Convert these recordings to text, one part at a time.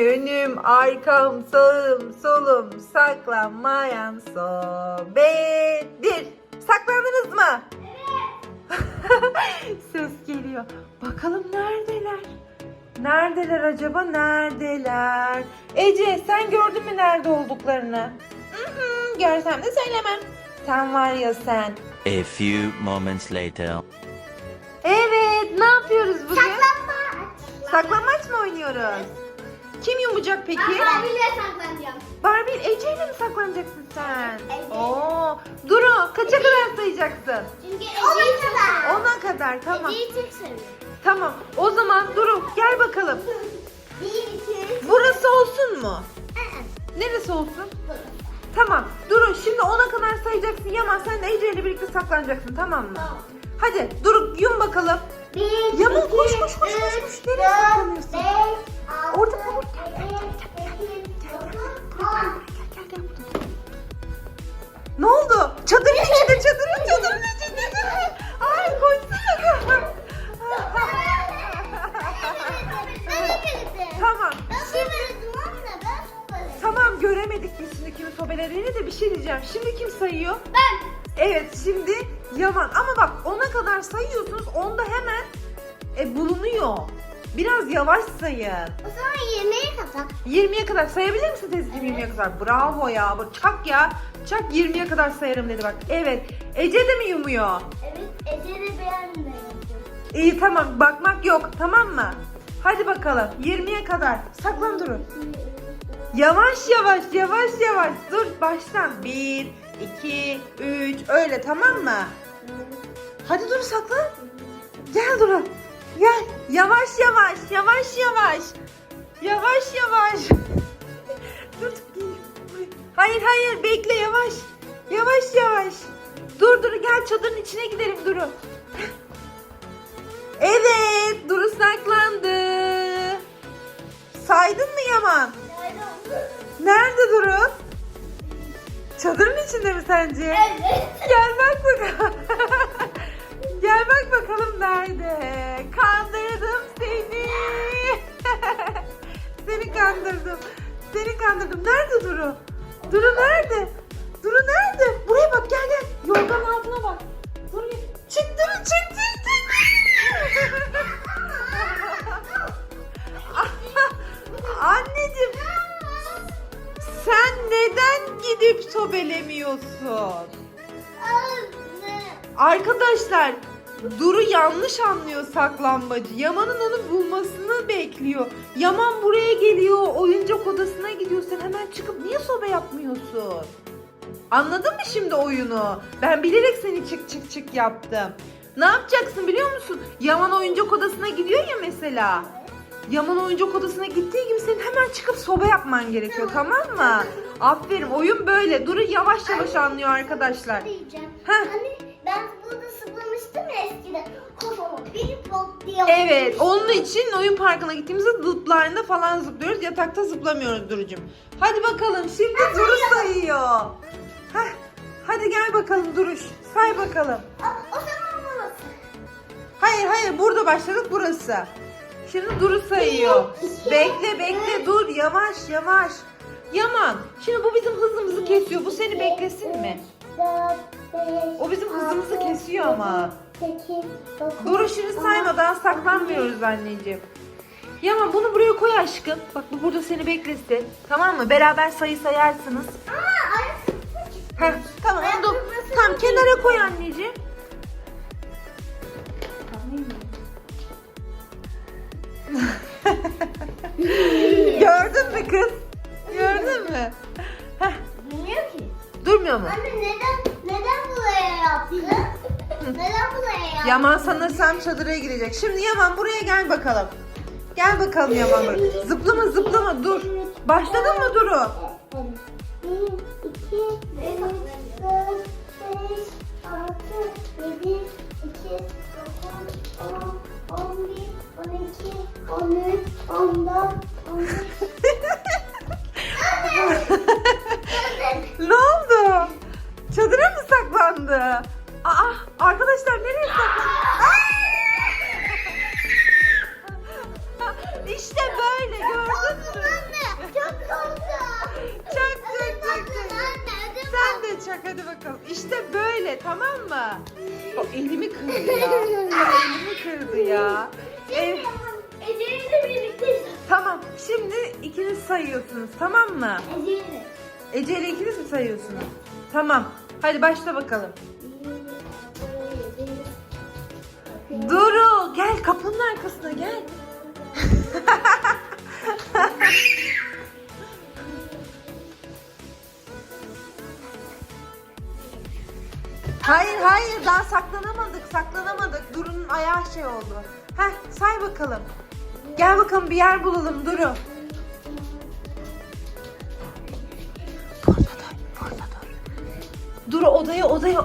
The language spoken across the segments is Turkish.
Önüm, arkam, sağım, solum, saklanmayan sobedir. Saklandınız mı? Evet. Ses geliyor. Bakalım neredeler? Neredeler acaba? Neredeler? Ece sen gördün mü nerede olduklarını? Hı görsem de söylemem. Sen var ya sen. A few moments later. Evet, ne yapıyoruz bugün? Saklanma. Saklanmaç mı oynuyoruz? Kim yumacak peki? Ben bile saklanacağım. Barbie Ece ile mi saklanacaksın sen? Evet. Oo. Duru kaça kadar sayacaksın? Çünkü Ece'yi kadar. Ona kadar tamam. Ece'yi çok seviyorum. Tamam. O zaman Duru gel bakalım. Bir, iki, Burası olsun mu? Neresi olsun? Tamam. Duru şimdi ona kadar sayacaksın. Yaman sen de Ece ile birlikte saklanacaksın tamam mı? Tamam. Hadi Duru yum bakalım. Bir, Yaman, iki, koş, koş, koş, koş, koş. Nereye saklanıyorsun? beş, altı, Orada kalır. Çadırın içinde, çadırın, çadırın içinde. Ay koşsana. Tamam. Tamam göremedik biz şimdi kimin sobelediğini de bir şey diyeceğim. Şimdi kim sayıyor? Ben. Evet şimdi Yaman ama bak ona kadar sayıyorsunuz onda hemen e, bulunuyor. Biraz yavaş sayın. O zaman yemeğe kadar. 20'ye kadar sayabilir misin teyzeciğim 20'ye kadar? Bravo ya. Bak çak ya. Çak 20'ye kadar sayarım dedi bak. Evet. Ece de mi yumuyor? Evet Ece de beğenmiyor. İyi tamam. Bakmak yok. Tamam mı? Hadi bakalım. 20'ye kadar. Saklan durun. Yavaş yavaş yavaş yavaş. Dur baştan. 1, 2, 3. Öyle tamam mı? Hadi dur saklan. Gel Duru. Gel. Yavaş yavaş. Yavaş yavaş. Yavaş yavaş. dur. Hayır hayır bekle yavaş. Yavaş yavaş. Dur dur gel çadırın içine gidelim Duru. Evet Duru saklandı. Saydın mı Yaman? Nerede Duru? Çadırın içinde mi sence? Evet. Gel bak bakalım. Gel bak bakalım nerede? Kandırdım seni. seni kandırdım. Seni kandırdım. Nerede Duru? Duru nerede? Duru nerede? Buraya bak gel gel. Yorganın altına bak. Duru çık Duru çık çık çık. Anneciğim sen neden gidip sobelemiyorsun? Arkadaşlar Duru yanlış anlıyor saklanmacı. Yaman'ın onu bulmasını bekliyor. Yaman buraya geliyor, oyuncak odasına gidiyor. Sen hemen çıkıp niye sobe yapmıyorsun? Anladın mı şimdi oyunu? Ben bilerek seni çık çık çık yaptım. Ne yapacaksın biliyor musun? Yaman oyuncak odasına gidiyor ya mesela. Yaman oyuncak odasına gittiği gibi senin hemen çıkıp soba yapman gerekiyor tamam mı? Aferin oyun böyle. Duru yavaş yavaş anlıyor arkadaşlar. Diyeceğim. Heh. Hani ben burada sıklamıştım ya eskiden. Kafama bir pop diye. Evet, onun için oyun parkına gittiğimizde dutlarında falan zıplıyoruz. Yatakta zıplamıyoruz Duru'cum. Hadi bakalım şimdi Duru sayıyor. Heh, hadi gel bakalım Duruş. Say bakalım. Aa, O zaman burası. Hayır hayır burada başladık burası. Şimdi Duru sayıyor. Bekle bekle dur yavaş yavaş. Yaman şimdi bu bizim hızımızı kesiyor. Bu seni beklesin mi? O bizim hızımızı kesiyor ama. Sekiz, dokuz, Duru şimdi on, saymadan saklanmıyoruz anneciğim. Yaman bunu buraya koy aşkım. Bak bu burada seni beklesin. Tamam mı? Beraber sayı sayarsınız. Heh, tamam onu da- tamam kenara koy anneciğim. Gördün mü kız? Durmuyor mu? Anne neden neden buraya yaptın? neden buraya yaptın? Yaman sanırsam çadıra girecek. Şimdi Yaman buraya gel bakalım. Gel bakalım Yaman buraya. Zıplama zıplama dur. Başladın mı Duru? Bir, iki, üç, dört, beş, altı, yedi, sekiz, dokuz, on, on bir, on iki, on üç, on dört, on beş. saklandı? Aa arkadaşlar nereye saklandı? işte böyle gördün mü? Çok korktum. Çak çak çak. Sen de çak hadi bakalım. İşte böyle tamam mı? O elimi kırdı ya. ya elimi kırdı ya. Ev... Ece'yle birlikte. Tamam şimdi ikiniz sayıyorsunuz tamam mı? Ece'yle. Ece'yle ikiniz mi sayıyorsunuz? Tamam. Hadi başla bakalım. Duru gel kapının arkasına gel. Hayır hayır daha saklanamadık saklanamadık. Duru'nun ayağı şey oldu. Heh say bakalım. Gel bakalım bir yer bulalım Duru. Dur. Duru odaya odaya.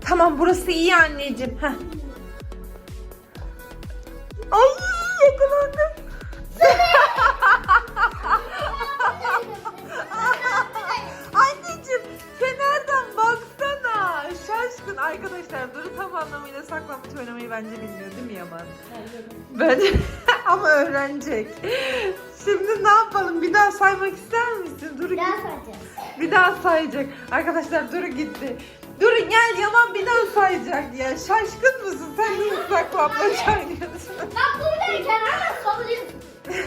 Tamam burası iyi anneciğim. Heh. Ay yakalandım. Anneciğim kenardan baksana. Şaşkın arkadaşlar Duru tam anlamıyla saklambaç oynamayı bence bilmiyor değil mi Yaman? Bence ama öğrenecek. Şimdi ne yapalım? Bir daha saymak ister misin? Duru Daha git- sayacağız. bir daha sayacak. Arkadaşlar Duru gitti. Duru gel Yaman bir daha sayacak ya. Şaşkın mısın? Sen de saklambaç oynuyorsun. Bak buradayken hemen savunuyorsun.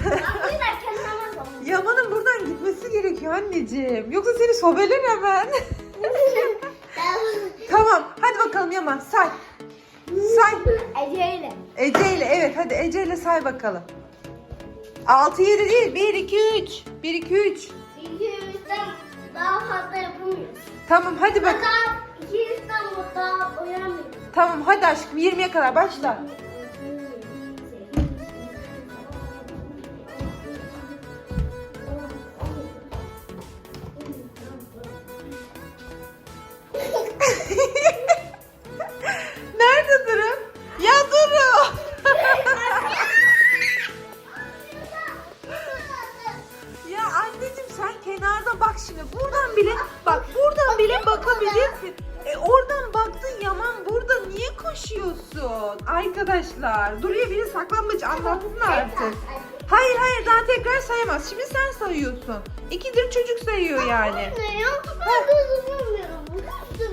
Bak buradayken hemen savunuyorsun. Yaman'ın buradan gitmesi gerekiyor anneciğim. Yoksa seni sobeler hemen. tamam hadi bakalım Yaman say. Say. Ece'yle. Ece ile evet hadi Ece ile say bakalım. 6 7 değil. 1 2 3. 1 2 3. 200'den daha fazla yapamıyoruz. Tamam hadi bak. daha Hatta 200'den daha uyanmıyoruz. Tamam hadi aşkım 20'ye kadar başla. 20.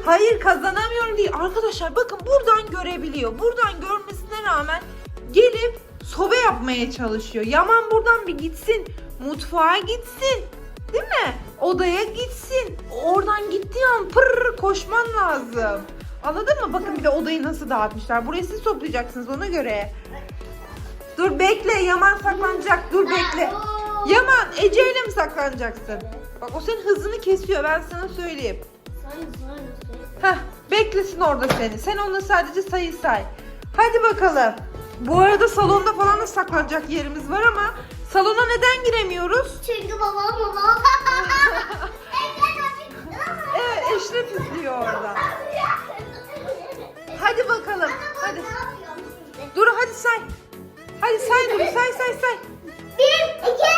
Hayır kazanamıyorum değil. Arkadaşlar bakın buradan görebiliyor. Buradan görmesine rağmen gelip sobe yapmaya çalışıyor. Yaman buradan bir gitsin. Mutfağa gitsin. Değil mi? Odaya gitsin. Oradan gittiği an pırr koşman lazım. Anladın mı? Bakın bir de odayı nasıl dağıtmışlar. Burayı siz toplayacaksınız ona göre. Dur bekle. Yaman saklanacak. Dur bekle. Yaman Ece ile mi saklanacaksın? Bak o senin hızını kesiyor ben sana söyleyeyim. Heh, beklesin orada seni. Sen onunla sadece sayı say. Hadi bakalım. Bu arada salonda falan da saklanacak yerimiz var ama salona neden giremiyoruz? Çünkü babam babam. Evet Eşref izliyor orada. Hadi bakalım. Hadi. Dur hadi say. Hadi say Duru say say say. Bir, iki,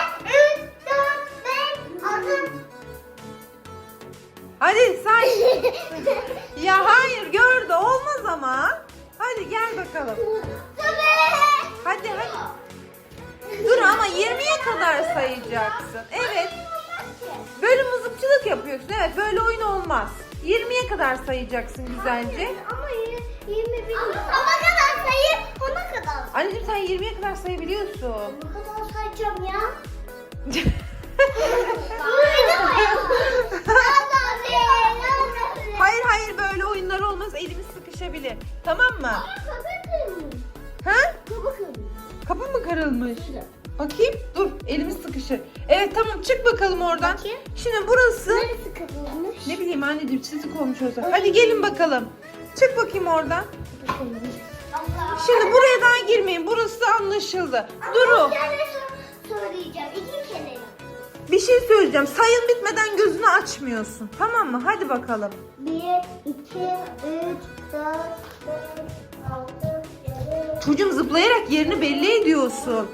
Hadi say. Ya hayır gördü olmaz ama. Hadi gel bakalım. Hadi hadi. Dur ama 20'ye kadar sayacaksın. Evet. Böyle mızıkçılık yapıyorsun. Evet böyle oyun olmaz. 20'ye kadar sayacaksın güzelce. Ama yirmi bir. Ama kadar sayayım. Ona kadar. Anneciğim sen 20'ye kadar sayabiliyorsun. Ne kadar sayacağım ya? hayır böyle oyunlar olmaz. Elimiz sıkışabilir. Tamam mı? Ha? Kapı mı kırılmış? Bakayım. Dur elimiz sıkışır. Evet tamam çık bakalım oradan. Bakayım. Şimdi burası Neresi kırılmış? ne bileyim anneciğim çizik olmuş orada. Hadi gelin bakalım. Çık bakayım oradan. Şimdi buraya daha girmeyin. Burası anlaşıldı. Duru. söyleyeceğim. İki kere. Bir şey söyleyeceğim. Sayın bitmeden gözünü açmıyorsun. Tamam mı? Hadi bakalım. Bir, iki, üç, dört, beş, altı, yedi, Çocuğum zıplayarak yerini belli ediyorsun.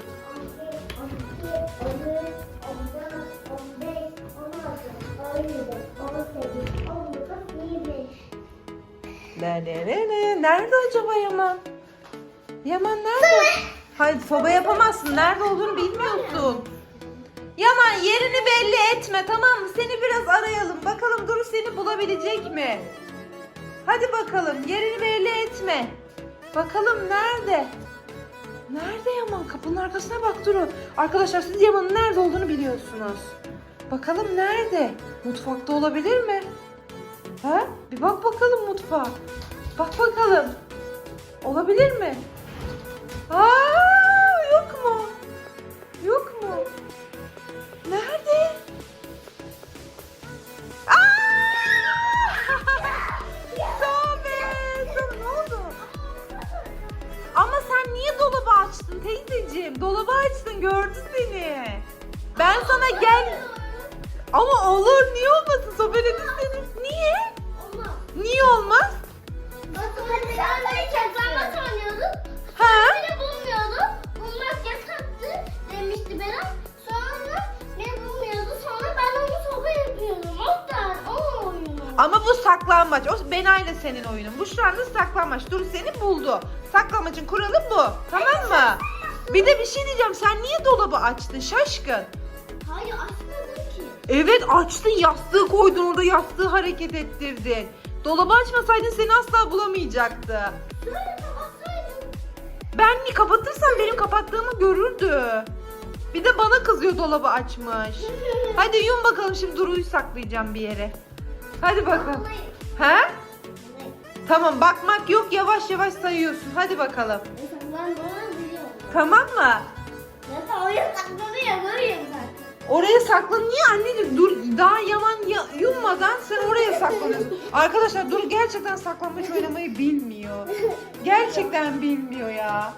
Ne ne ne ne? Nerede acaba Yaman? Yaman nerede? Hayır soba yapamazsın. Nerede olduğunu bilmiyorsun. Yaman yerini belli etme tamam mı? Seni biraz arayalım. Bakalım Duru seni bulabilecek mi? Hadi bakalım yerini belli etme. Bakalım nerede? Nerede Yaman? Kapının arkasına bak Duru. Arkadaşlar siz Yaman'ın nerede olduğunu biliyorsunuz. Bakalım nerede? Mutfakta olabilir mi? Ha? Bir bak bakalım mutfağa. Bak bakalım. Olabilir mi? Aa, Ben gel... Ama olur niye olmasın? Sobeledi seni. Niye? Olmaz. Niye olmaz? Bakın dışarıdayken sarma sanıyorduk. Ha? Beni bulmuyordu. Bulmak yasaktı demişti Berat. Sonra beni bulmuyordu. Sonra ben onu soba yapıyordum. O da o oyunu. Ama bu saklanmaç. O Bena ile senin oyunun. Bu şu anda saklanmaç. Dur seni buldu. Saklamacın kuralı bu. Tamam mı? Bir de bir şey diyeceğim. Sen niye dolabı açtın şaşkın? Hayır açmadım ki. Evet açtın yastığı koydun orada yastığı hareket ettirdin. Dolabı açmasaydın seni asla bulamayacaktı. Kapatsaydım. Ben mi kapatırsam benim kapattığımı görürdü. Bir de bana kızıyor dolabı açmış. Hadi yum bakalım şimdi Duru'yu saklayacağım bir yere. Hadi bakalım. He? Tamam bakmak yok yavaş yavaş sayıyorsun. Hadi bakalım. Ben biliyorum. Tamam mı? Zaten oraya saklanıyor. Görüyorum zaten. Oraya saklan. Niye anneciğim? Dur daha yaman ya, yummadan sen oraya saklanıyorsun. Arkadaşlar Dur gerçekten saklanmaç oynamayı bilmiyor. Gerçekten bilmiyor ya.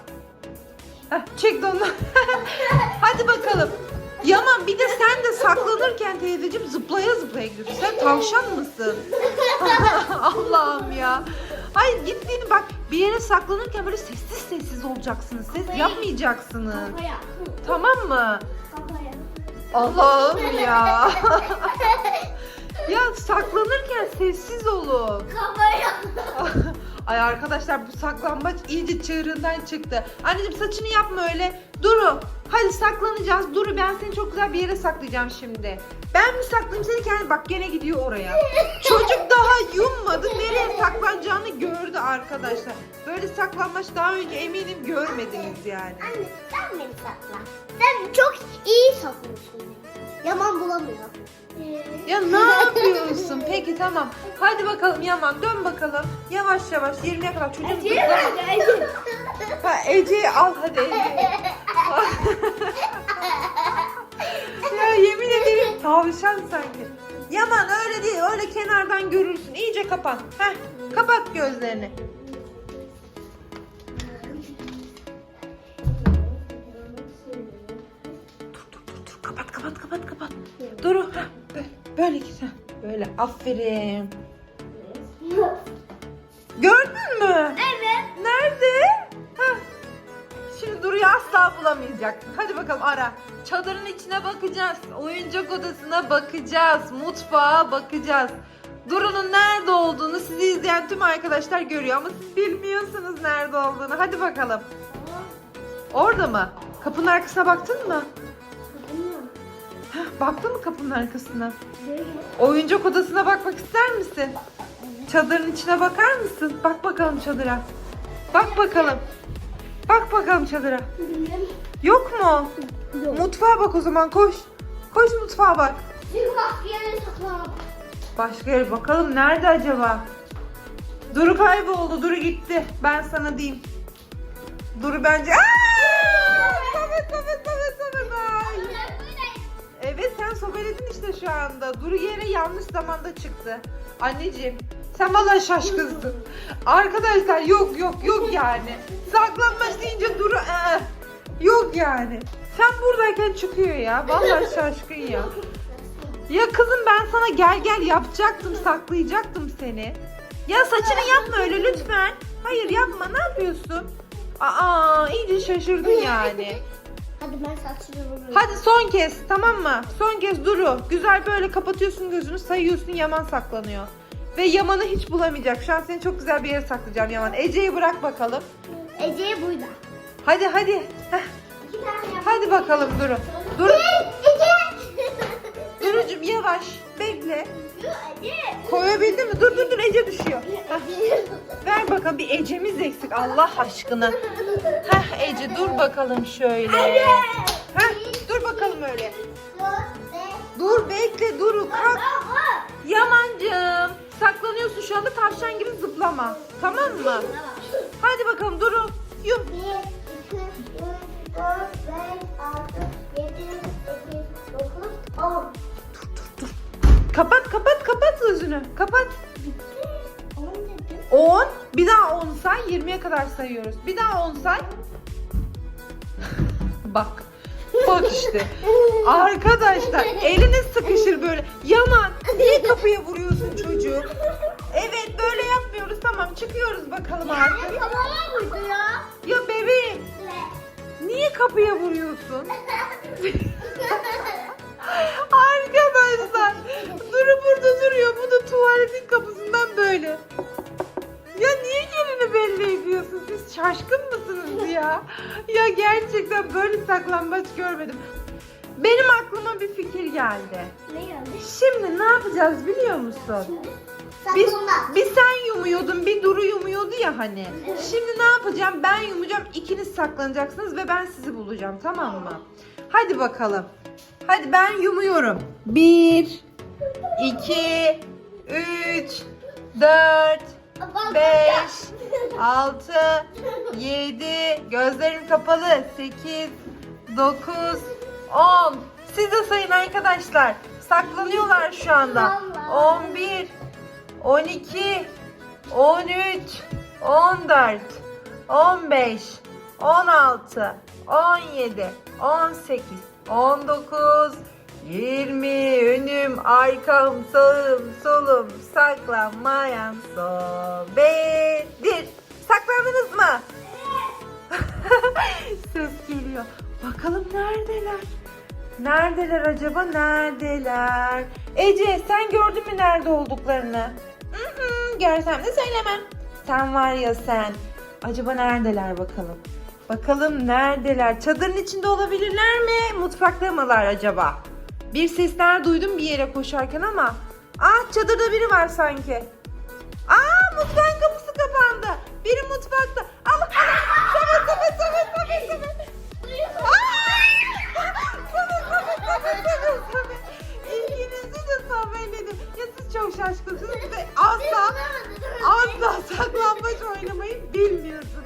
Heh, çek onu. Hadi bakalım. Yaman bir de sen de saklanırken teyzeciğim zıplaya zıplaya gidiyorsun. Sen tavşan mısın? Allah'ım ya. Hayır gittiğini bak bir yere saklanırken böyle sessiz sessiz olacaksınız. Ses yapmayacaksınız. Tamam mı? Kafaya. Allah'ım ya. ya saklanırken sessiz olun. Kafaya. Ay arkadaşlar bu saklambaç iyice çığırından çıktı. Anneciğim saçını yapma öyle. Duru hadi saklanacağız. Duru ben seni çok güzel bir yere saklayacağım şimdi. Ben mi saklayayım seni kendi bak gene gidiyor oraya. Çocuk daha yummadı nereye saklanacağını gördü arkadaşlar. Böyle saklanmaç daha önce eminim görmediniz yani. Anne sen beni sakla. Sen çok iyi saklıyorsun. Yaman bulamıyor. Ya ne yapıyorsun? Peki tamam. Hadi bakalım Yaman dön bakalım. Yavaş yavaş 20'ye kadar çocuğum zıplama. Ha, Ece'yi al hadi Ece'yi. ya yemin ederim tavşan sanki. Yaman öyle değil öyle kenardan görürsün. İyice kapat. Heh, kapat gözlerini. Kapat kapat kapat kapat. Dur heh, böyle, böyle git heh. Böyle aferin. Gördün mü? Evet. Nerede? Heh. Şimdi Duru'yu asla bulamayacaksın. Hadi bakalım ara. Çadırın içine bakacağız. Oyuncak odasına bakacağız. Mutfağa bakacağız. Duru'nun nerede olduğunu sizi izleyen tüm arkadaşlar görüyor ama siz bilmiyorsunuz nerede olduğunu. Hadi bakalım. Orada mı? Kapının arkasına baktın mı? Heh, baktın mı kapının arkasına? Oyuncak odasına bakmak ister misin? Çadırın içine bakar mısın? Bak bakalım çadıra. Bak bakalım. Bak bakalım çadıra. Yok mu? Mutfağa bak o zaman koş. Koş mutfağa bak. Çünkü yere. Başka yere bakalım nerede acaba? Duru kayboldu. Duru gitti. Ben sana diyeyim. Duru bence... Aa! Samet, Samet, Samet, Samet. Ay. Evet sen sobeledin işte şu anda. Duru yere yanlış zamanda çıktı. Anneciğim sen vallahi şaşkınsın. Arkadaşlar yok yok yok yani. Saklanmaç deyince Duru ıı, yok yani. Sen buradayken çıkıyor ya. Vallahi şaşkın ya. Ya kızım ben sana gel gel yapacaktım saklayacaktım seni. Ya saçını yapma öyle lütfen. Hayır yapma ne yapıyorsun? Aa iyice şaşırdın yani. Hadi ben saçını vururum. Hadi son kez tamam mı? Son kez Duru. Güzel böyle kapatıyorsun gözünü sayıyorsun Yaman saklanıyor. Ve Yaman'ı hiç bulamayacak. Şu an seni çok güzel bir yere saklayacağım Yaman. Ece'yi bırak bakalım. Ece'ye burada. Hadi hadi. Heh, İki tane yap. hadi bakalım Duru. Duru. Ece Durucum yavaş. Bekle. Koyabildin mi? Dur dur dur Ece düşüyor. Hah, ver bakalım bir Ece'miz eksik Allah aşkına. Heh Ece dur bakalım şöyle. Heh, dur bakalım öyle. Dur bekle dur kalk. Yamancım saklanıyorsun şu anda tavşan gibi zıplama. Tamam mı? Hadi bakalım durun. Yuh. 1, 2, 3, 4, 5, 6, 7, 8, 9, 10. Kapat kapat kapat gözünü. Kapat. 10 dedim. 10. Bir daha 10 say. 20'ye kadar sayıyoruz. Bir daha 10 say. Bak. Bak işte. Arkadaşlar eliniz sıkışır böyle. Yaman niye kapıya vuruyorsun çocuğu? Evet böyle yapmıyoruz. Tamam çıkıyoruz bakalım artık. Bir, Saklanma. bir sen yumuyordun, bir Duru yumuyordu ya hani. Şimdi ne yapacağım? Ben yumacağım, ikiniz saklanacaksınız ve ben sizi bulacağım, tamam mı? Hadi bakalım. Hadi ben yumuyorum. Bir, iki, üç, dört, beş, altı, yedi, gözlerim kapalı, sekiz, dokuz, on. Siz de sayın arkadaşlar. Saklanıyorlar şu anda. On bir, 12, 13, 14, 15, 16, 17, 18, 19, 20 önüm arkam sağım solum saklanmayan sobedir. Saklandınız mı? Ses geliyor. Bakalım neredeler? Neredeler acaba? Neredeler? Ece sen gördün mü nerede olduklarını? Hı hı, görsem de söylemem. Sen var ya sen. Acaba neredeler bakalım? Bakalım neredeler? Çadırın içinde olabilirler mi? Mutfakta mılar acaba? Bir sesler duydum bir yere koşarken ama. Ah çadırda biri var sanki. Aa mutfağın kapısı kapandı. Biri mutfakta. Allah Allah. Samet Samet Samet Samet Samet. Şaşkınsınız ve asla asla saklambaç oynamayı bilmiyorsunuz.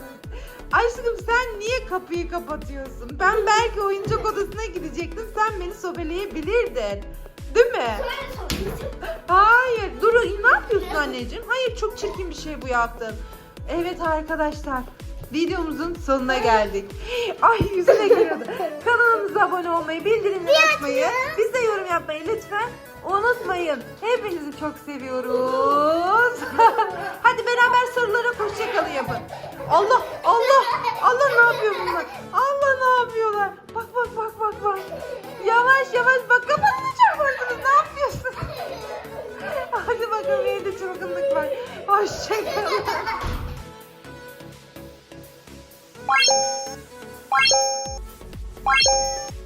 Aşkım sen niye kapıyı kapatıyorsun? Ben belki oyuncak odasına gidecektim. Sen beni sobeleyebilirdin. Değil mi? Hayır. Dur ne yapıyorsun anneciğim? Hayır çok çirkin bir şey bu yaptın. Evet arkadaşlar. Videomuzun sonuna geldik. Ay yüzüne geliyordu. Kanalımıza abone olmayı, bildirimleri açmayı, bize yorum yapmayı lütfen Unutmayın hepinizi çok seviyoruz. Hadi beraber sorulara hoşçakalı yapın. Allah Allah Allah ne yapıyor bunlar? Allah ne yapıyorlar? Bak bak bak bak bak. Yavaş yavaş bak kapatacak bakınız ne yapıyorsun? Hadi bakalım evde çılgınlık var. Hoşçakalın. Bye.